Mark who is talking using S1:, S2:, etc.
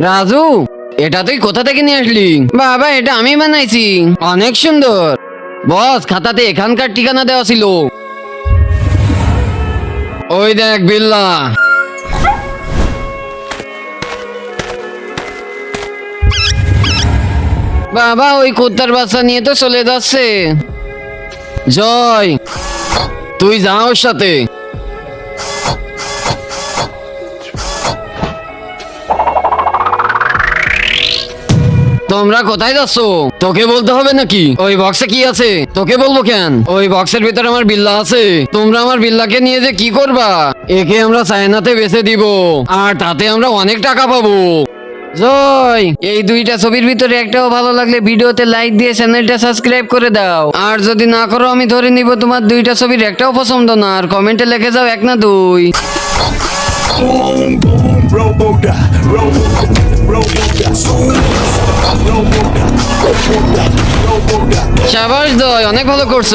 S1: রাজু, এটা তুই কোথা থেকে নিয়ে আসলি? বাবা, এটা আমি বানাইছি। অনেক সুন্দর। বস, খাতাতে এখানকার ঠিকানা দেওয়া ছিল। ওই দেখ, বিল্লা। বাবা, ওই কুত্তার বাচ্চা নিয়ে তো চলে যাচ্ছে। জয়, তুই যা ওর সাথে। তোমরা কোথায় যাচ্ছ? তোকে বলতে হবে নাকি? ওই বক্সে কি আছে? তোকে বলব কেন? ওই বক্সের ভিতরে আমার বিল্লা আছে। তোমরা আমার বিল্লাকে নিয়ে যে কি করবা? একে আমরা চায়নাতে বেচে দিব। আর তাতে আমরা অনেক টাকা পাবো। জয়! এই দুইটা ছবির ভিতরে একটাও ভালো লাগলে ভিডিওতে লাইক দিয়ে চ্যানেলটা সাবস্ক্রাইব করে দাও। আর যদি না করো, আমি ধরে নিব তোমার দুইটা ছবির একটাও পছন্দ না। আর কমেন্টে লিখে যাও এক না দুই। সাবাস দয় অনেক ভালো করছ।